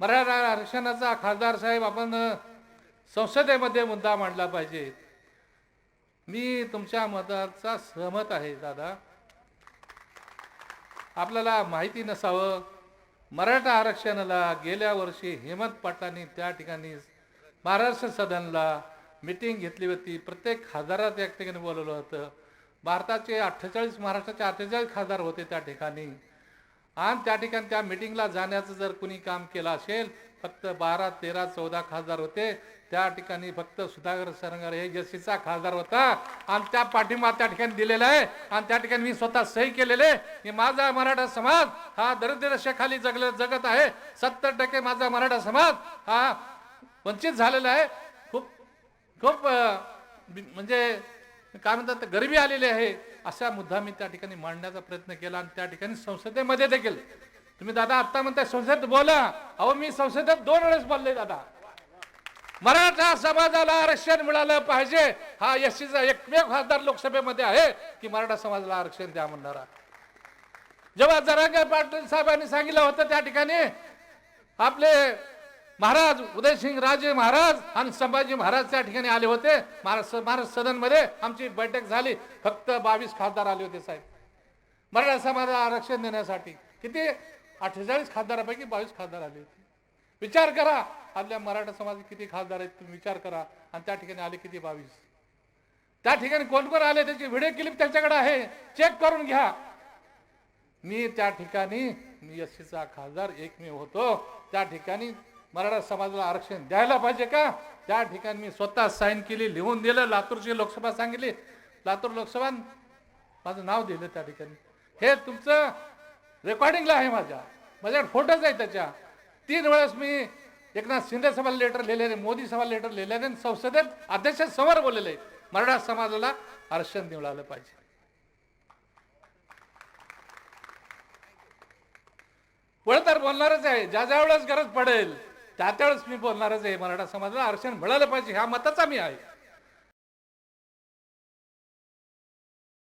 मराठा आरक्षणाचा खासदार साहेब आपण संसदेमध्ये मुद्दा मांडला पाहिजे. मी तुमच्या मताचा सहमत आहे दादा. आपल्याला माहिती नसावं मराठा आरक्षणाला गेल्या वर्षी हेमंत पाटलांनी त्या ठिकाणी महाराष्ट्र सदनला मिटिंग घेतली होती. प्रत्येक खासदारात एक ठिकाणी बोलवलं होतं. भारताचे अठ्ठेचाळीस महाराष्ट्राचे अठ्ठेचाळीस खासदार होते त्या ठिकाणी. आणि त्या ठिकाणी त्या मिटिंगला जाण्याचं जर कुणी काम केलं असेल फक्त बारा तेरा चौदा खासदार होते. त्या ठिकाणी फक्त सुधाकर सरंगर हे यशीचा खासदार होता. आणि त्या पाठिंबा त्या ठिकाणी दिलेला आहे. आणि त्या ठिकाणी मी स्वतः सही केलेले की माझा मराठा समाज हा दरिद्ररेषेखाली जगल जगत आहे. सत्तर टक्के माझा मराठा समाज हा वंचित झालेला आहे. खूप खूप म्हणजे काय म्हणतात गरिबी आलेली आहे. असा मुद्दा मी त्या ठिकाणी मांडण्याचा प्रयत्न केला आणि त्या ठिकाणी संसदेमध्ये देखील. तुम्ही दादा आता म्हणताय संसदेत बोला. अहो मी संसदेत दोन वेळेस बोलले दादा. मराठा समाजाला आरक्षण मिळालं पाहिजे. हा एससीचा एकमेव खासदार लोकसभेमध्ये आहे की मराठा समाजाला आरक्षण द्या म्हणणारा. जेव्हा जरांगे पाटील साहेबांनी सांगितलं होतं त्या ठिकाणी आपले महाराज उदयसिंग राजे महाराज आणि संभाजी महाराज त्या ठिकाणी आले होते. महाराज महाराज सदनमध्ये आमची बैठक झाली. फक्त बावीस खासदार आले होते साहेब. मराठा समाजाला आरक्षण देण्यासाठी किती? अठ्ठेचाळीस खासदारापैकी बावीस खासदार आले होते. विचार करा. आपल्या मराठा समाजात किती खासदार आहेत तुम्ही विचार करा. आणि त्या ठिकाणी आले किती बावीस? त्या ठिकाणी कोण कोण आले त्याची व्हिडिओ क्लिप त्याच्याकडे आहे. चेक करून घ्या. मी त्या ठिकाणी मी एससीचा खासदार एकमेव होतो. त्या ठिकाणी मराठा समाजाला आरक्षण द्यायला पाहिजे का? त्या ठिकाणी मी स्वतः साईन केली लिहून दिलं लातूरची लोकसभा सांगितली. लातूर लोकसभा माझं नाव दिलं त्या ठिकाणी. हे तुमचं रेकॉर्डिंगला आहे माझ्या. माझ्याकडे फोटोज आहे त्याच्या. तीन वेळेस मी एकनाथ शिंदे सभा लेटर लिहिलेले मोदी सभा लेटर लिहिलेले आणि संसदेत अध्यक्ष समोर बोललेले. मराठा समाजाला आरक्षण मिळालं पाहिजे. पुढे तर बोलणारच आहे. ज्या ज्या वेळेस गरज पडेल त्यावेळेस मी बोलणारच आहे मराठा समाजाला आरक्षण मिळालं पाहिजे ह्या मताचा मी आहे.